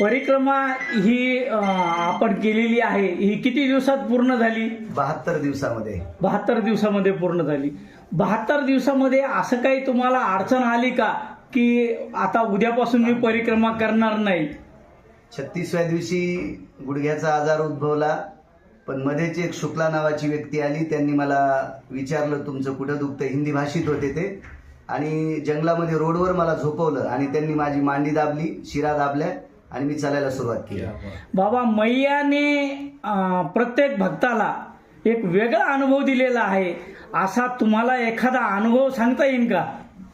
परिक्रमा ही अं, आपण केलेली आहे ही किती दिवसात पूर्ण झाली? बहात्तर दिवसामध्ये. बहात्तर दिवसामध्ये पूर्ण झाली. बहात्तर दिवसामध्ये असं काही तुम्हाला अडचण आली का की आता उद्यापासून मी परिक्रमा करणार नाही? छत्तीसव्या दिवशी गुडघ्याचा आजार उद्भवला पण मध्येच एक शुक्ला नावाची व्यक्ती आली त्यांनी मला विचारलं तुमचं कुठं दुखतं हिंदी भाषित होते ते. आणि जंगलामध्ये रोडवर मला झोपवलं आणि त्यांनी माझी मांडी दाबली शिरा दाबल्या. आणि मी चालायला सुरुवात केली. बाबा मैयाने प्रत्येक भक्ताला एक वेगळा अनुभव दिलेला आहे. असा तुम्हाला एखादा अनुभव सांगता येईल का?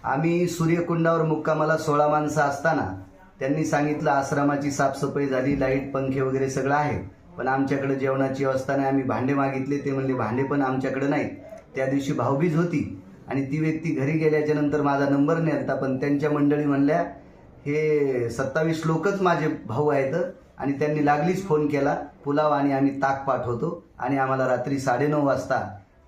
आम्ही सूर्यकुंडावर मुक्कामाला सोळा माणसं असताना त्यांनी सांगितलं आश्रमाची साफसफाई झाली लाइट पंखे वगैरे सगळं आहे. पण आमच्याकडे जेवणाची व्यवस्था नाही. आम्ही भांडे मागितले. ते म्हणले भांडे पण आमच्याकडे नाही त्या दिवशी भाऊबीज होती आणि ती व्यक्ती घरी गेल्याच्यानंतर माझा नंबर नेलता पण त्यांच्या मंडळी म्हणल्या हे सत्तावीस लोकच माझे भाऊ आहेत आणि त्यांनी लागलीच फोन केला. पुलाव आणि आम्ही ताक पाठवतो आणि आम्हाला रात्री साडेनऊ वाजता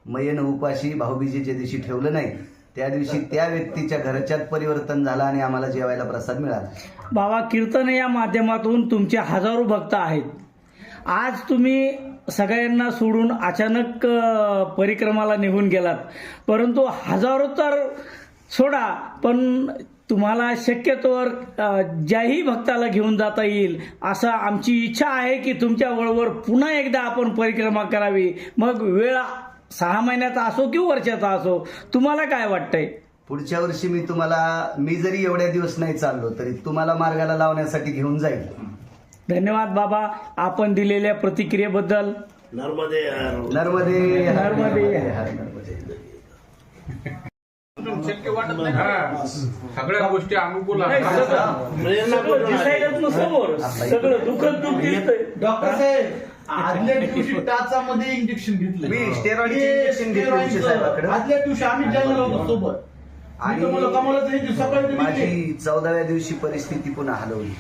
मयेनं उपाशी भाऊबीजेच्या दिवशी ठेवलं नाही. त्या दिवशी त्या व्यक्तीच्या घरच्यात परिवर्तन झालं आणि आम्हाला जेवायला प्रसाद मिळाला. बाबा कीर्तन या माध्यमातून तुमचे हजारो भक्त आहेत. आज तुम्ही सगळ्यांना सोडून अचानक परिक्रमाला निघून गेलात. परंतु हजारो तर सोडा पण तुम्हाला शक्यतोवर ज्याही भक्ताला घेऊन जाता येईल असं आमची इच्छा आहे की तुमच्या बरोबर पुन्हा एकदा आपण परिक्रमा करावी. मग वेळ सहा महिन्याचा असो किंवा वर्षाचा असो तुम्हाला काय वाटतंय? पुढच्या वर्षी मी तुम्हाला मी जरी एवढ्या दिवस नाही चाललो तरी तुम्हाला मार्गाला लावण्यासाठी घेऊन जाईल. धन्यवाद बाबा आपण दिलेल्या प्रतिक्रियेबद्दल. नर्मदे. नर्मदे नर्मदे हा. सगळ्या गोष्टी अनुकूल सगळं दिसायलाच ना समोर. सगळं दुःखच दुःख दिसतंय. डॉक्टर साहेब आदल्या दिवशी टाचामध्ये इंजेक्शन घेतलं मी स्टेरॉइडचे इंजेक्शन घेतले उंचे साहेबाकडे. आदल्या दिवशी आम्ही होतो सोबत आणि आणि तुम्हाला कमलाचं सकाळी तुम्ही घेतले. माझी चौदाव्या दिवशी परिस्थिती पुन्हा हलवली.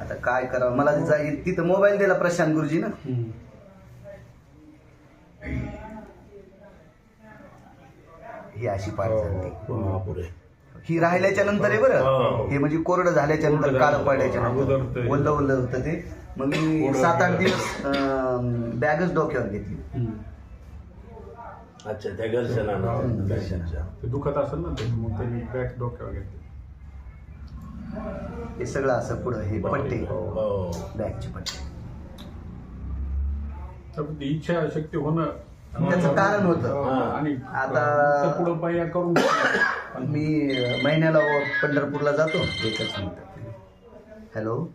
आता काय करावं? मला जा- तिथं मोबाईल दिला प्रशांत गुरुजी ना. ही अशी पाठ झाली बापरे. ही राहिल्याच्या नंतर आहे बरं हो. हे म्हणजे कोरडं झाल्याच्यानंतर काळं. पडल्याच्या नंतर ओल्लं ओल्लं होतं ते मग मी सात आठ. दिवस बॅगच डोक्यावर घेतली अच्छा त्या घर्षणानं हम्म, घर्षण. अच्छा. ते दुखत असेल ना ते मग त्यांनी बॅग डोक्यावर घेतली हे सगळं असं पुढं हे पट्टे हो. बॅगचे पट्टे तर ती इच्छा शक्ती होणं त्याचं कारण होतं. आता- पुढे पाया करून. मी महिन्याला पंढरपूरला जातो. एकच मिनिट. हॅलो?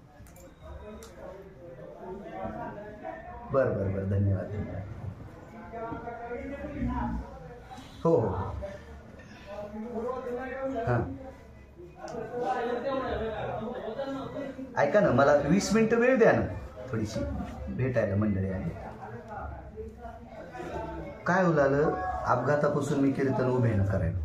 बर बर बर. धन्यवाद धन्यवाद. हो हो हो. हां. ऐका ना मला वीस मिनिटं वेळ द्या ना थोडीशी. भेटायला मंडळी आली. काय उलालं? अपघातापासून मी कीर्तन उभे न करायला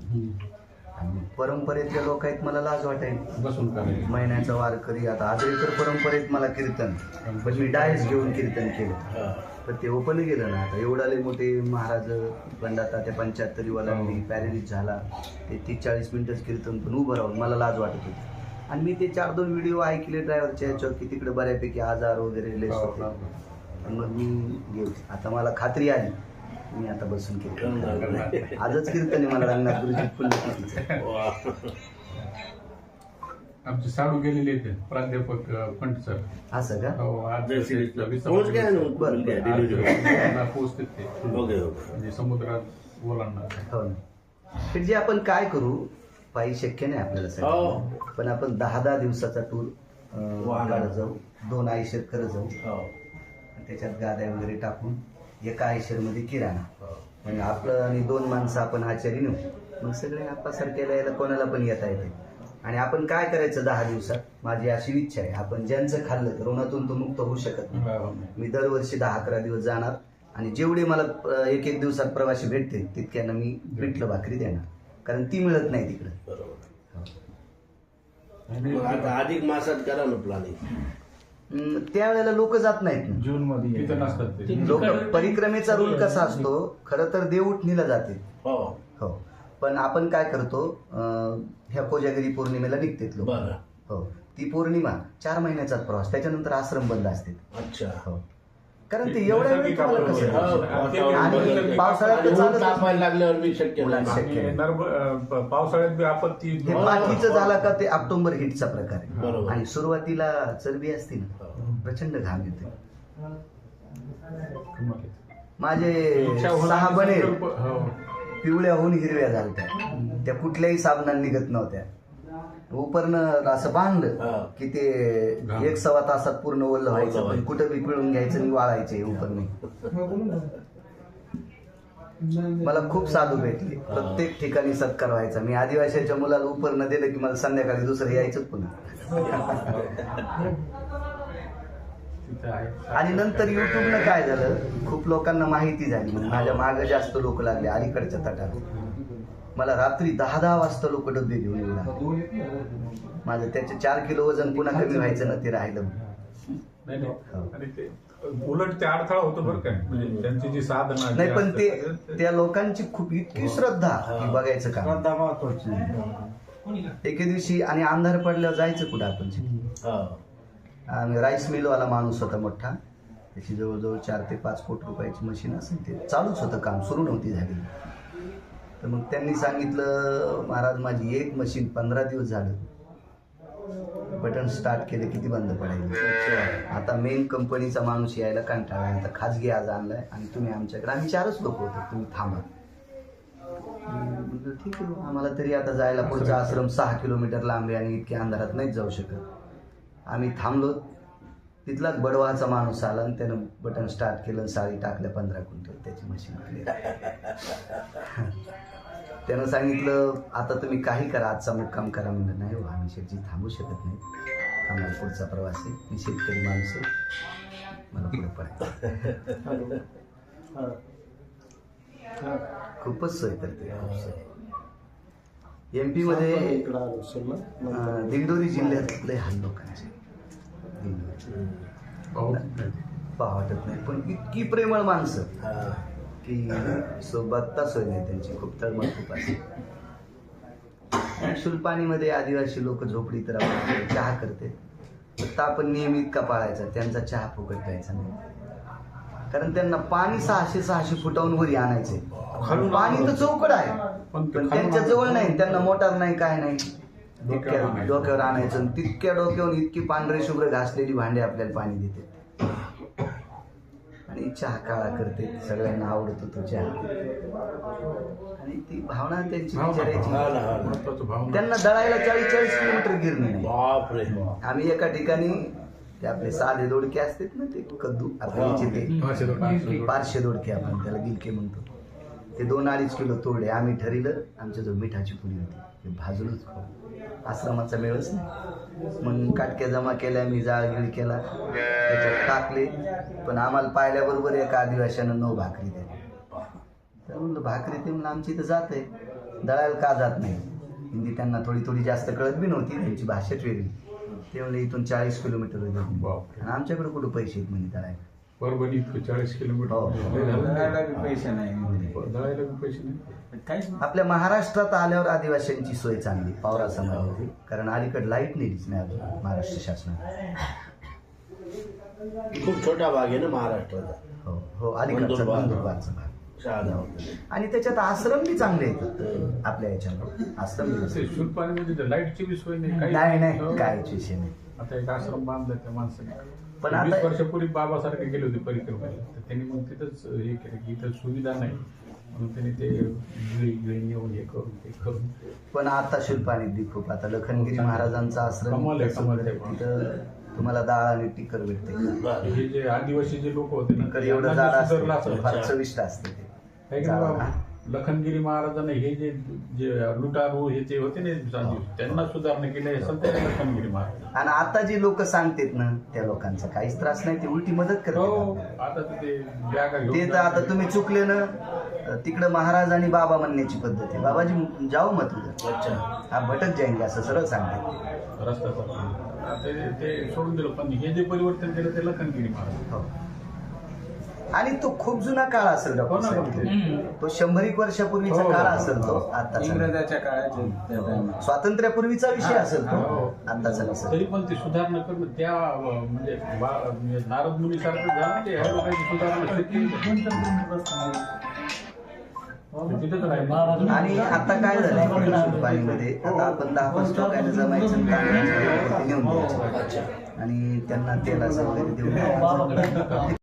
आणि परंपरेतले लोक आहेत मला लाज वाटेल. बसून महिन्याचा वारकरी आता? आजळीकर परंपरेत मला कीर्तन. पण मी डायस घेऊन कीर्तन केलं. हा. पण ते ओपन गेलं ना आता. एवढाले मोठे महाराज बंडाता त्या पंच्याहत्तरी लागली पॅरेलिस झाला. ते तीस चाळीस मिनिटच कीर्तन पण उभं राहून मला लाज वाटत होती. आणि मी ते चार दोन व्हिडिओ ऐकले ड्रायव्हरच्या याच्यावर की तिकडे बऱ्यापैकी आजार वगैरे लेस होते. आणि मग मी गेलो. आता मला खात्री आली. मी आता बसून कीर्तन करणार. आजच कीर्तन आहे मला रंगनाथ गुरुजी वा. आमचे साडू गेलेले आहेत प्राध्यापक पंट सर. असं का? हो, आज पोहोचते ते. म्हणजे समुद्रात ओलांडणार हो तर जे आपण काय करू? पायी शक्य नाही आपल्याला हो. सगळं पण आपण दहा दहा दिवसाचा टूर. काढत जाऊ. दोन आयशर करत जाऊ. हो. त्याच्यात गाद्या वगैरे टाकून एका आयशरमध्ये किराणा. हो. म्हणजे आपलं आणि दोन माणसं आपण आचारी नेऊ. मग सगळे आपासारख्याला यायला कोणाला पण येता येते. आणि आपण काय करायचं दहा दिवसात? माझी अशी इच्छा आहे. आपण ज्यांचं खाल्लं तर ऋणातून तो मुक्त होऊ शकत नाही. मी दरवर्षी दहा अकरा दिवस जाणार आणि जेवढे मला एक एक दिवसात प्रवासी भेटते तितक्यांना मी पिठलं भाकरी देणार. कारण ती मिळत नाही तिकडे. बरोबर. मग आता अधिक मासात करा ना प्लॅनिंग त्यावेळेला लोक जात नाहीत. जून मध्ये लोक परिक्रमेचा रूल कसा असतो? खरं तर देवउठणीला जाते. हो. हो. पण आपण काय करतो? ह्या कोजागिरी पौर्णिमेला निघतेत लोक. हो. ती पौर्णिमा चार महिन्याचाच प्रवास. त्याच्यानंतर आश्रम बंद असते अच्छा. हो. कारण ते एवढ्या वेळ तुम्हाला कसं हो, आणि पावसाळ्यात तर ऊन. तापायला लागल्यावर मी शक्य नाही. शक्य. नर्म अं, पावसाळ्यात बी आपत्ती हे पाठीचं झालं का ते ऑक्टोबर हिटचा प्रकार आहे. बरोबर. आणि सुरुवातीला चरबी असते ना प्रचंड घाम येते. माझे सहा संकल्प- हो. पिवळ्याहून हिरव्या झालत्या. त्या कुठल्याही साबणाने निघत नव्हत्या. उपरनं असं बांधलं. की ते. एक सव्वा तासात पूर्ण ओलं व्हायचं पण. कुठं बी पिळून घ्यायचं आणि वाळायचे उपरने मला खूप साधू भेटले. प्रत्येक ठिकाणी सत्कार व्हायचा. मी आदिवासीच्या मुलाला उपरनं दिलं की मला संध्याकाळी दुसरं यायचंच पुन्हा. आणि नंतर युट्यूबनं काय झालं? खूप लोकांना माहिती झाली. मग माझ्या मागे जास्त लोक लागले अलीकडच्या तटाला मला रात्री दहा दहा वाजता लोक डबे घेऊन येऊ लागले माझं त्याचे चार किलो वजन पुन्हा कमी व्हायचं ना ते राहिलं हो. आणि ते उलट ते अडथळा होतो बरं काय म्हणजे त्यांची जी साधना नाही पण ते त्या लोकांची खूप इतकी श्रद्धा की बघायचं काम. एके दिवशी आणि अंधार पडल्यावर जायचं कुठं आपण हा. आणि राईस मिलवाला माणूस होता मोठा. त्याची जवळजवळ चार ते पाच कोटी रुपयाची मशीन असेल ते. चालूच होतं काम सुरू नव्हती झाली तर मग त्यांनी सांगितलं महाराज माझी एक मशीन पंधरा दिवस झालं. बटन स्टार्ट केले किती बंद पडायला? आता मेन कंपनीचा माणूस यायला कंटाळा आता खाजगी आज आणलाय आणि तुम्ही आमच्याकडे आम्ही चारच लोक होतो. तुम्ही थांबा. ठीक आहे. आम्हाला तरी आता जायला पुढचा आश्रम सहा किलोमीटर लांब आहे आणि इतक्या अंधारात नाही जाऊ शकत. आम्ही थांबलो. तिथलाच बडवाचा माणूस आला आणि त्यानं बटन स्टार्ट केलं साडी टाकल्या पंधरा क्विंटल त्याची मशीन त्यानं सांगितलं आता तुम्ही काही करा आजचा मुक्काम करा. म्हणलं नाही हो आम्ही शेटजी थांबू शकत नाही. आम्हाला पुढचा प्रवास आहे. मी शेतकरी माणूस आहे. मला पुढे पडायचं. खूपच सोय करते खूप सोय. एम पी मध्ये अं, दिंडोरी जिल्ह्यातले हाल लोकांचे. दिंडोरी. पाहा वाटत नाही पण इतकी प्रेमळ माणसं. की सोबतता सोय नाही त्यांची खूप तळमळ खूप असते शुलपाणीमध्ये आदिवासी लोक झोपडी तर आपण चहा करते फक्त आपण नियम इतका पाळायचा त्यांचा चहा फुकट प्यायचा नाही. कारण त्यांना पाणी सहाशे सहाशे फुटावून वरी आणायचे पाणी तर चौकड आहे पण ते त्यांच्या जवळ नाही त्यांना मोटार नाही काय नाही. डोक्यावर आणायचं. डोक्यावर आणायचं. आणि तितक्या डोक्यावर इतकी पांढरे शुभ्र घासलेली भांडे आपल्याला पाणी देते आणि चहा काळा करते. सगळ्यांना आवडत होतो चहा. आणि ती भावना त्यांची विचारायची. त्यांना दळायला चाळीस चाळीस किलोमीटर गिरणी नाही. आम्ही एका ठिकाणी ते आपले साधे दोडके असतात ना ते कद्दू आता याचे ते. पाचशे दोडके. आपण त्याला गिलके म्हणतो. ते दोन अडीच किलो तोडले. आम्ही ठरलं आमच्या जो मिठाची पुडी होती. ते भाजूनच खाऊ. आश्रमाचा मेळच नाही. मग काटक्या जमा केल्या मी जाळ गिळ केला. त्याच्यात टाकले. पण आम्हाला पाहिल्याबरोबर एका आदिवाशानं नऊ भाकरी द्या तर म्हणलं भाकरी ते म्हणलं आमची इथं जात. आहे दळायला का जात नाही? हिंदी त्यांना थोडी थोडी जास्त कळत बी नव्हती त्यांची भाषाच वेगळी. ते म्हणले इथून चाळीस किलोमीटर. आणि आमच्याकडे कुठं पैसे आहेत म्हणे दळायला? परभणी इथं चाळीस. किलोमीटर. पैसे नाही दळायला बी पैसे नाही। काहीच आपल्या महाराष्ट्रात आल्यावर आदिवासींची सोय चांगली पावरा समाजाची कारण अलीकडे लाइट नेलीच नाही अजून महाराष्ट्र शासनाने खूप छोटा भाग आहे ना महाराष्ट्राचा. हो हो अलीकडचा नंदुरबार. नंदुरबारचा भाग. शहादा आणि त्याच्यात आश्रम बी चांगले येतात आपल्या याच्यावर आश्रम बी ते शुल्पाणीमध्ये लाईटची बी सोय नाही काही नाही हो. नाही. काहीच विषय नाही. आता एक आश्रम बांधला त्या माणसाने पण वीस आता- वर्षापूर्वी बाबासारखे गेले होते परिक्रमेला तर त्यांनी मग तिथंच हे केलं की इथं सुविधा नाही म्हणून त्यांनी ते गिळी गिळी येऊन हे करून ते करून पण आता शिल्पाने खूप आता लखनगिरी महाराजांचा आश्रम कमाल आहे, कसं कमाल वगैरे आहे. तिथं तुम्हाला डाळ आणि टिकर भेटते. हे जे आदिवासी जे लोक होते ना टिकर एवढं जाड सुधारलं असतं. फार चविष्ट असते ते है की जाड, नाही? बाबा? लखनगिरी महाराजांना हे जे जे लुटारू हे जे होते ना सांजीव, त्यांना सुधारणा केली हे सध्या लखनगिरी महाराज. आणि आता जी लोक सांगतात ना त्या लोकांचा काहीच त्रास नाही ते उलटी मदत हो करतात आता ते ते तर आता तुम्ही चुकले ना तिकडं महाराज आणि बाबा म्हणण्याची पद्धत आहे. बाबाजी जाऊ मत अच्छा. हा भटक जाईन असं सरळ सांगते रस्त्याचा ते ते सोडून दिलं पण हे जे परिवर्तन केलं ते लखनगिरी महाराज. हो. आणि तो खूप जुना काळ असेल हो डॉक्टर साहेब हो. तो शंभर एक वर्षापूर्वीचा हो. काळ असेल तो आताचा इंग्रजाच्या टायमात. स्वातंत्र्यापूर्वीचा विषय असेल तो हो. आताचा नसेल तरी पण ते सुधारणा करणं त्या म्हणजे म्हणजे नारद मुनी सारखं झालं ते ह्या लोकांची सुधारणा शक्य तिथं तर आहे. आणि आता काय झालंय पाणीमध्ये आता आपण दहा पाच टोकायला जमायचं द्यायचं आणि त्यांना तेलाचं वगैरे देऊन